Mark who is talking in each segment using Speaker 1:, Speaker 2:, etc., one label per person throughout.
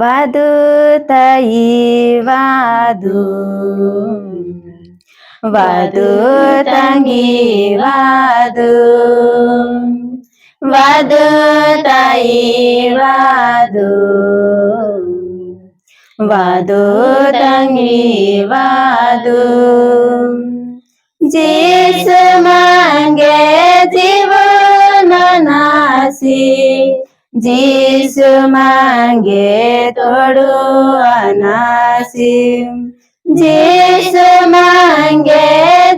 Speaker 1: वधु तयि वाधु वधु तङ्गी वाधु वधु तयि जीस मांगे जीवन नासी। જીસ માંગે થોડું અનાસી જીસ માંગે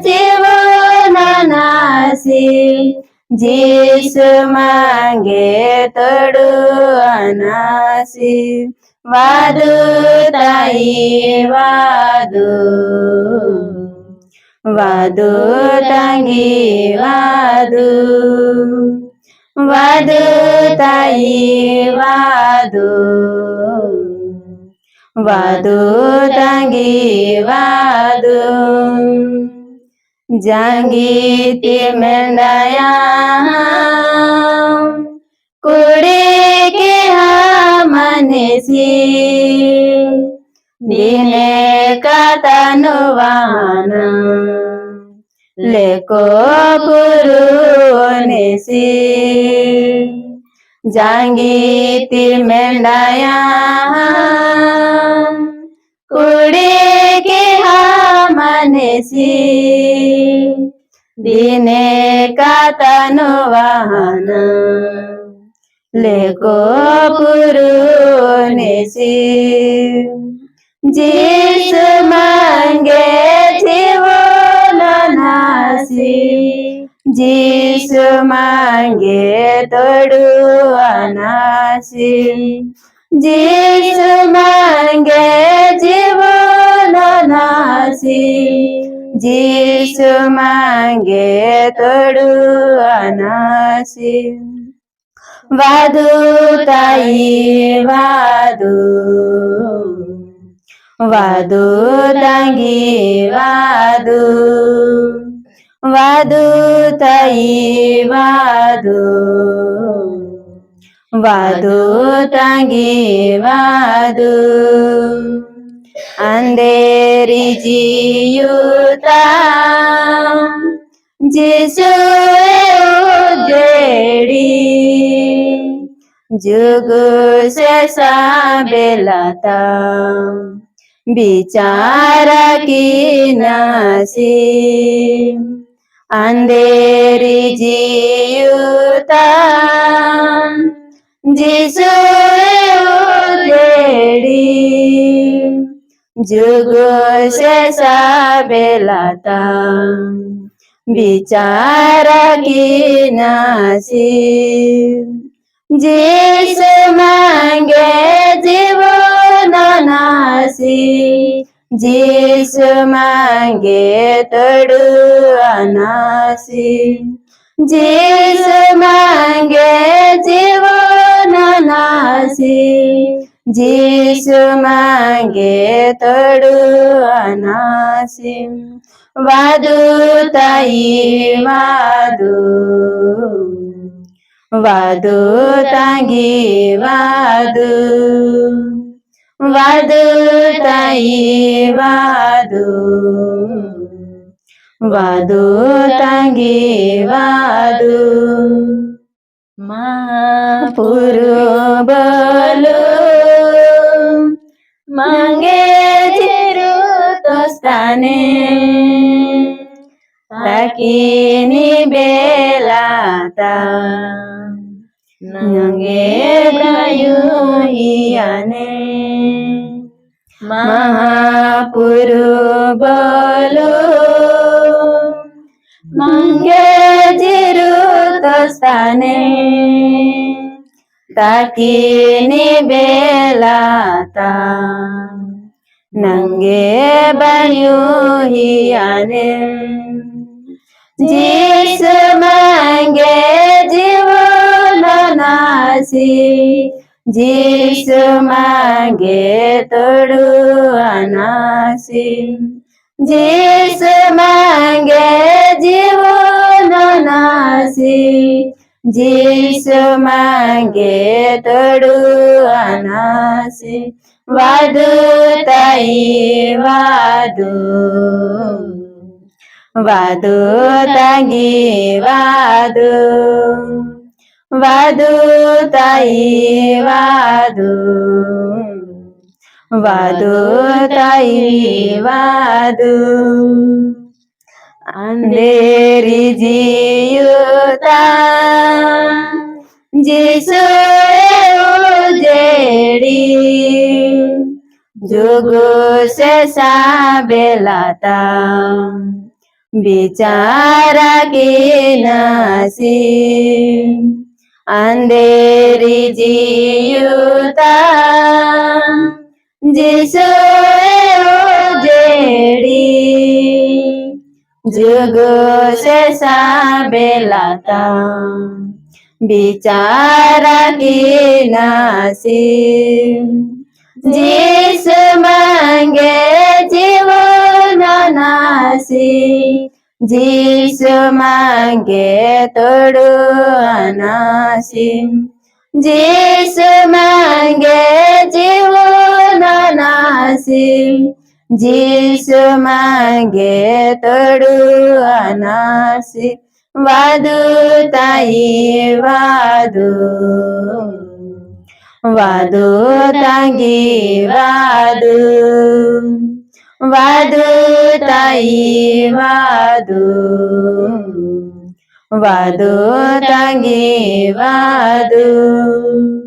Speaker 1: જીવન નાસી જીસ માંગે થોડું અનાસી વાદુ તાઈ વાદુ. વાદુ ટાંગી વાદુ. वादू ताई वादू वादू टांगी वादू जांगी ती मेंढाया कुड़ी के हा मनसी दिने कातानु लेको गुरु निसी जांगी तिर मेंडाया कुड़े के हमनेसी दिने का तनुवाहन लेको पुरुनेसी जिस मांगे છે જીસ માંગે તડવાના છે જીસ માંગે જીવનના છે જીસ માંગે તડવાના છે વાદુ તાઈ, વાદુ. વાદુ દાંગી વાદુ. વાદુ, તઈ વાદુ. વાદુ, તાંગી વાદુ. અંધેરી જીયુતા જેસુ જેડી જુગુ સે સાબેલાતા બિચારા કી નાસી. അന്തേറി ജീയുത ജിസുടി ജുഗുഷ സാബേലത বিচার কি নাসি জিস মাঙ্গে জীবন নাসি জিস মা લાગે તડવાનાસી જે માંગે જેવો નાનાસી જીસ માંગે તડવાનાસી વાદુ તાઈ વાદુ વાદુ તાંગી વાદુ વાદુ તાઈ વાદુ વાદુ તાંગે વાદુ
Speaker 2: મહાપુરુ
Speaker 1: બોલો માંગે જેરુ તો સ્થાને તાકીની બેલાતા
Speaker 2: નંગે
Speaker 1: પ્રયુયાને મહાપુરુ ಮಂಗೆ ಜಿರುತನೆ ತಾಕಿನಿ ಬೇಲಾತ ನಂಗೆ ಬನ್ಯು ಹಿಯಾನೆ ಜೀಸ ಮಂಗೆ ಜೀವನ ನಾಸಿ જીશ માગે તોડું અનાસી જીશ માગે जीवो ननासी जीश मांगे तोड़ू अनासी वादु ताई वादु वादु तंगी वादु वादु ताई वादु वादु ताई वादु, वादु, ताई वादु। અંધેરી જીયુતા જીસુ ઉજેડી જોગો સે સાબેલાતા બિચારા કે નાસી અંધેરી જીયુતા જીસુ ઉજેડી जुगो से साबेलाता बिचारा की नासी जिस मांगे जीव नासी जिस मांगे तोड़ो अनासी जिस मांगे जीव नासी જીસુ માંગે તોડું અનાસી વાદુ. તાઈ વાદુ. વાદુ તાંગી વાદુ. વાદુ તાઈ વાદુ વાદુ તાંગી વાદુ.